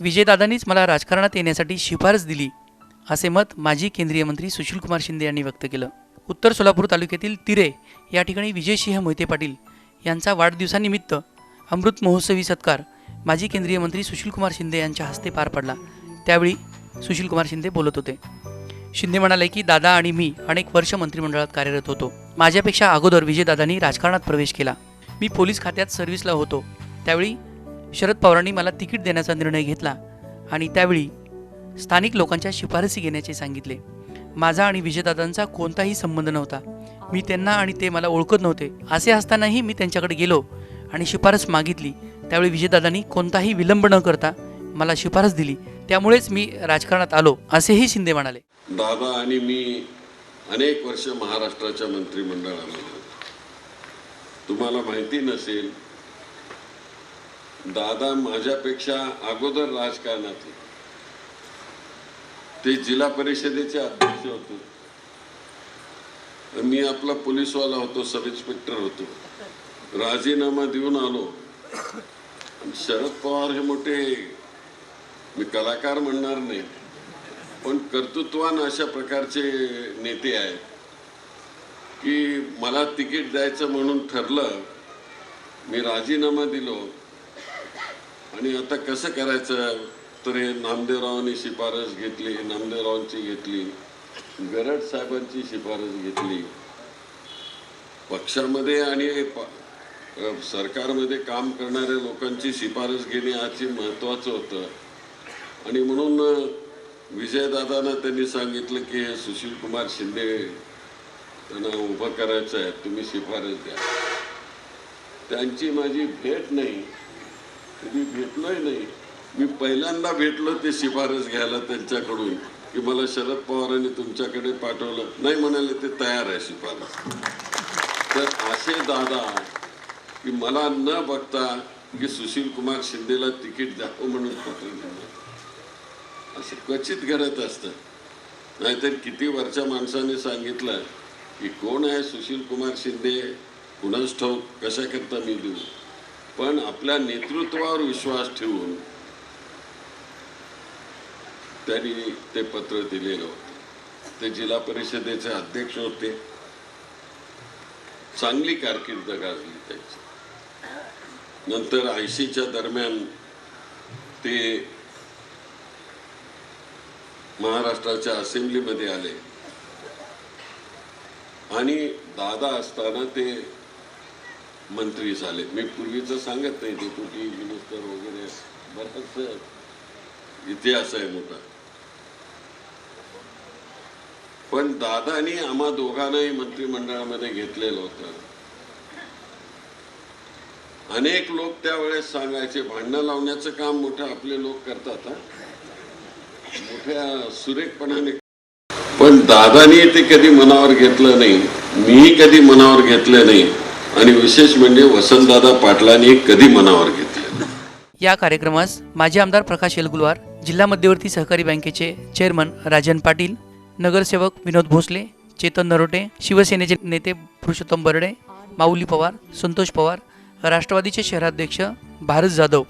विजयदादांनीच मला राजकारणात येण्यासाठी शिफारस दिली असे मत माजी केंद्रीय मंत्री सुशीलकुमार शिंदे यांनी व्यक्त केलं. उत्तर सोलापूर तालुक्यातील तिरे या ठिकाणी विजयसिंह मोहिते पाटील यांचा वाढदिवसानिमित्त अमृत महोत्सवी सत्कार माजी केंद्रीय मंत्री सुशीलकुमार शिंदे यांच्या हस्ते पार पडला. त्यावेळी सुशीलकुमार शिंदे बोलत होते. शिंदे म्हणाले की दादा आणि मी अनेक वर्ष मंत्रिमंडळात कार्यरत होतो. माझ्यापेक्षा अगोदर विजयदादांनी राजकारणात प्रवेश केला. मी पोलीस खात्यात सर्व्हिसला होतो. त्यावेळी शरद पवारांनी मला तिकीट देण्याचा निर्णय घेतला आणि त्यावेळी स्थानिक लोकांच्या शिफारसी घेण्याचे सांगितले. माझा आणि विजयदादांचा कोणताही संबंध नव्हता. मी त्यांना आणि ते मला ओळखत नव्हते. असे असतानाही मी त्यांच्याकडे गेलो आणि शिफारस मागितली. त्यावेळी विजयदादांनी कोणताही विलंब न करता मला शिफारस दिली. त्यामुळेच मी राजकारणात आलो असेही शिंदे म्हणाले. दादा आणि मी अनेक वर्ष महाराष्ट्राच्या मंत्रिमंडळामध्ये तुम्हाला माहिती नसेल दादा माझ्यापेक्षा अगोदर राजकारणात ते जिल्हा परिषदेचे अध्यक्ष होते. मी आपला पोलीसवाला होतो सब इन्स्पेक्टर होतो. राजीनामा देऊन आलो. शरद पवार हे मोठे मी कलाकार म्हणणार नाही पण कर्तृत्वान अशा प्रकारचे नेते आहेत. की मला तिकीट द्यायचं म्हणून ठरलं मी राजीनामा दिलो. आणि आता कसं करायचं? तर हे नामदेवरावांनी शिफारस घेतली नामदेवरावांची घेतली गरड साहेबांची शिफारस घेतली. पक्षामध्ये आणि सरकारमध्ये काम करणाऱ्या लोकांची शिफारस घेणे आजची महत्त्वाचं होतं. आणि म्हणून विजयदादांना त्यांनी सांगितलं की हे सुशील कुमार शिंदे त्यांना उभं करायचं आहे तुम्ही शिफारस द्या. त्यांची माझी भेट नाही. कधी भेटलोय नाही. मी पहिल्यांदा भेटलो ते शिफारस घ्यायला त्यांच्याकडून की मला शरद पवारांनी तुमच्याकडे पाठवलं. नाही म्हणाले ते तयार आहे शिफारस. तर असे दादा की मला न बघता की सुशील कुमार शिंदेला तिकीट द्यावं म्हणून पत्र दिलं. असं क्वचित घडत असतं. नाहीतर किती वरच्या माणसाने सांगितलं की कोण आहे सुशील कुमार शिंदे? कुणाच ठाऊक? कशाकरता मी देऊ? पण आपल्या नेतृत्वावर विश्वास ठेवून त्यांनी ते पत्र दिलेलं होतं. ते जिल्हा परिषदेचे अध्यक्ष होते. चांगली कारकीर्द गाजली त्याची. नंतर ऐंशीच्या दरम्यान ते महाराष्ट्राच्या असेंब्लीमध्ये आले. आणि दादा असताना ते मंत्री झाले. मी पूर्वीचं सांगत नाही डेप्युटी मिनिस्टर वगैरे बराच इतिहास आहे मोठा. पण दादानी आम्हा दोघांनाही मंत्रिमंडळामध्ये घेतलेलं होतं. अनेक लोक त्यावेळेस सांगायचे भांडणं लावण्याचं काम मोठं आपले लोक करतात मोठ्या सुरेखपणाने. पण दादानी ते कधी मनावर घेतलं नाही. मीही कधी मनावर घेतलं नाही. आणि विशेष म्हणजे वसंतदादा पाटलांनी कधी मनावर घेतले? या कार्यक्रमास माजी आमदार प्रकाश येलगुलवार जिल्हा मध्यवर्ती सहकारी बँकेचे चेअरमन राजन पाटील नगरसेवक विनोद भोसले चेतन नरोटे शिवसेनेचे नेते पुरुषोत्तम बर्डे माऊली पवार संतोष पवार राष्ट्रवादीचे शहराध्यक्ष भारत जाधव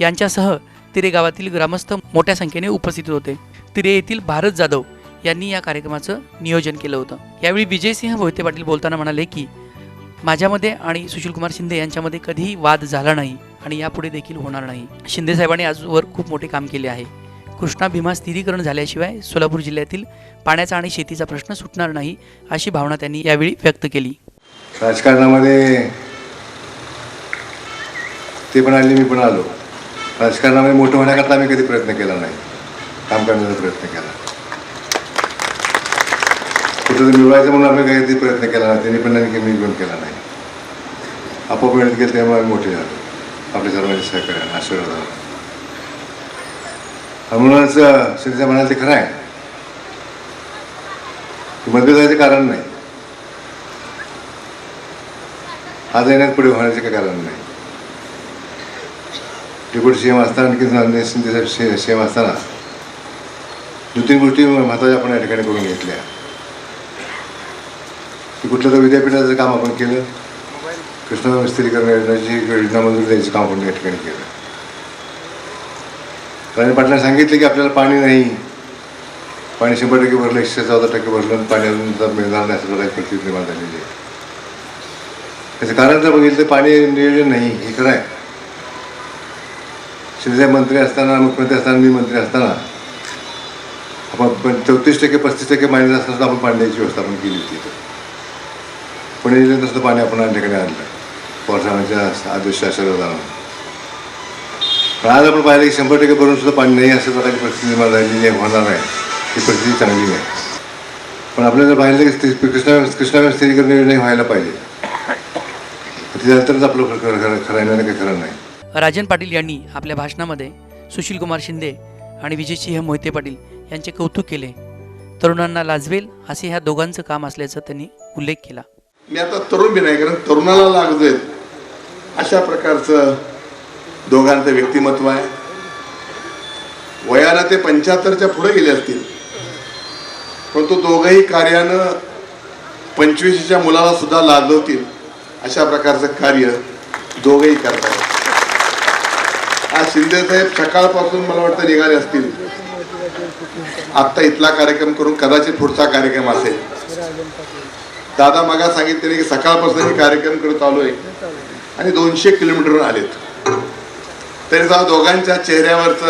यांच्यासह तिरे गावातील ग्रामस्थ मोठ्या संख्येने उपस्थित होते. तिरे येथील भारत जाधव यांनी या कार्यक्रमाचं नियोजन केलं होतं. यावेळी विजयसिंह मोहिते पाटील बोलताना म्हणाले की माझ्यामध्ये आणि सुशीलकुमार शिंदे यांच्यामध्ये कधीही वाद झाला नाही आणि यापुढे देखील होणार नाही. शिंदे साहेबांनी आजवर खूप मोठे काम केले आहे. कृष्णा भीमा स्थिरीकरण झाल्याशिवाय सोलापूर जिल्ह्यातील पाण्याचा आणि शेतीचा प्रश्न सुटणार नाही अशी भावना त्यांनी यावेळी व्यक्त केली. राजकारणामध्ये ते पण आले मी पण आलो. राजकारणामध्ये मोठं होण्याकरता आम्ही कधी प्रयत्न केला नाही. काम करण्याचा प्रयत्न केला. कुठं मिळवायचं म्हणून आम्ही काही प्रयत्न केला नाही. त्यांनी पण नाही की मी पण केला नाही. आपोआप मिळत गेलं त्यामुळे आम्ही मोठे झालो. आपल्या सर्वांच्या सहकार्याने आशीर्वाद म्हणूनच शिंदे म्हणाल ते खरं आहे. की मध्ये जायचं कारण नाही. आज येण्यात पुढे होण्याचं काही कारण नाही. डेप्युटी सीएम असताना आणखी शिंदे सीएम असताना दोन तीन गोष्टी महत्त्वाच्या आपण या ठिकाणी करून घेतल्या. की कुठलं तर विद्यापीठाचं काम आपण केलं. कृष्ण स्थिरीकरण योजनेची योजना मंजूर द्यायचं काम आपण या ठिकाणी केलं. राणे पाटलांनी सांगितलं की आपल्याला पाणी नाही. पाणी शंभर टक्के भरलं एकशे चौदा टक्के भरलं आणि पाणी अजून मिळणार नाही असं काही परिस्थिती निर्माण झालेली आहे. त्याचं कारण जर बघितलं तर पाणी नियोजन नाही हे खरं आहे. शिंदे मंत्री असताना मुख्यमंत्री असताना मी मंत्री असताना आपण पण चौतीस टक्के पस्तीस टक्के पाणी असताना आपण पाण्याची व्यवस्था आपण केली होती पण जिल्ह्यात तसं पाणी आपण या ठिकाणी आणलं? पावसाळ्याच्या आदेश आशीर्वाद पण आज आपण पाहिलं की शंभर टक्के भरून सुद्धा पाणी नाही असं प्रकारची परिस्थिती निर्माण झालेली आहे होणार आहे. ही परिस्थिती चांगली नाही. पण आपल्याला पाहिलं की कृष्णा कृष्णा स्थिरीकरण निर्णय व्हायला पाहिजे. त्यानंतरच आपलं खरं खरं खरं खरं काही खरं नाही. राजन पाटील यांनी आपल्या भाषणामध्ये सुशीलकुमार शिंदे आणि विजयसिंह मोहिते पाटील यांचे कौतुक केले. तरुणांना लाजवेल असे ह्या दोघांचं काम असल्याचं त्यांनी उल्लेख केला. मी आता तरुण बी नाही कारण तरुणाला लागतोय. अशा प्रकारचं दोघांचं व्यक्तिमत्व आहे. वयाला ते पंच्याहत्तरच्या पुढे गेले असतील. परंतु दोघंही कार्यानं पंचवीसच्या मुलाला सुद्धा लाजवतील अशा प्रकारचं कार्य दोघंही करतात. आज शिंदेसाहेब सकाळपासून मला वाटतं निघाले असतील. आत्ता इथला कार्यक्रम करून कदाचित पुढचा कार्यक्रम असेल. दादा मगा सांगितले की सकाळपासून कार्यक्रम करत आलोय आणि दोनशे किलोमीटर आलेत. तरी जा दोघांच्या चेहऱ्यावरच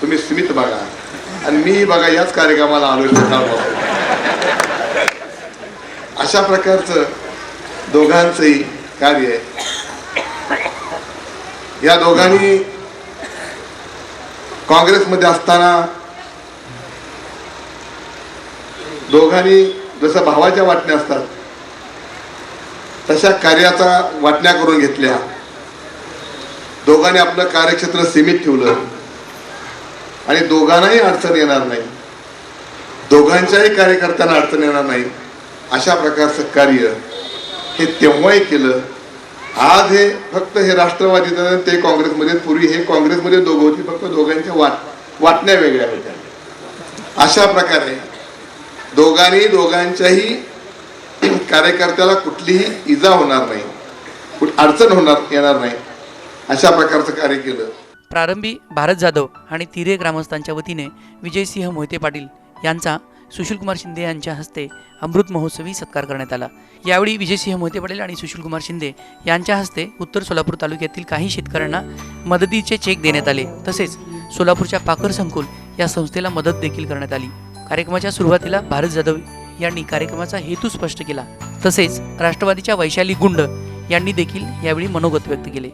तुम्ही स्मित बघा. आणि मी बघा याच कार्यक्रमाला आलो सकाळपासून अशा प्रकारचं दोघांचंही कार्य आहे. या दोघांनी काँग्रेसमध्ये असताना दोघांनी जसं भावाच्या वाटण्या असतात तशा कार्याचा वाटण्या करून घेतल्या. दोघांनी आपलं कार्यक्षेत्र सीमित ठेवलं. आणि दोघांनाही अडचण येणार नाही. दोघांच्याही कार्यकर्त्यांना अडचण येणार नाही. अशा प्रकारचं कार्य हे तेव्हाही केलं. आज हे फक्त हे राष्ट्रवादी तर ते काँग्रेसमध्ये पूर्वी हे काँग्रेसमध्ये दोघं होती फक्त दोघांच्या वाट वाटण्या वेगळ्या होत्या. अशा प्रकारे दोघांनी दोघांच्याही कार्यकर्त्याला कुठलीही इजा होणार नाही. कुठ अडचण होणार येणार नाही. अशा प्रकारचं कार्य केलं. प्रारंभी भारत जाधव आणि तिरे ग्रामस्थांच्या वतीने विजयसिंह मोहिते पाटील यांचा सुशीलकुमार शिंदे यांच्या हस्ते अमृत महोत्सवी सत्कार करण्यात आला. यावेळी विजयसिंह मोहिते पाटील आणि सुशीलकुमार शिंदे यांच्या हस्ते उत्तर सोलापूर तालुक्यातील काही शेतकऱ्यांना मदतीचे चेक देण्यात आले. तसेच सोलापूरच्या पाकर संकुल या संस्थेला मदत देखील करण्यात आली. कार्यक्रमाच्या सुरुवातीला भारत जाधव यांनी कार्यक्रमाचा हेतू स्पष्ट केला. तसेच राष्ट्रवादीच्या वैशाली गुंड यांनी देखील यावेळी मनोगत व्यक्त केले.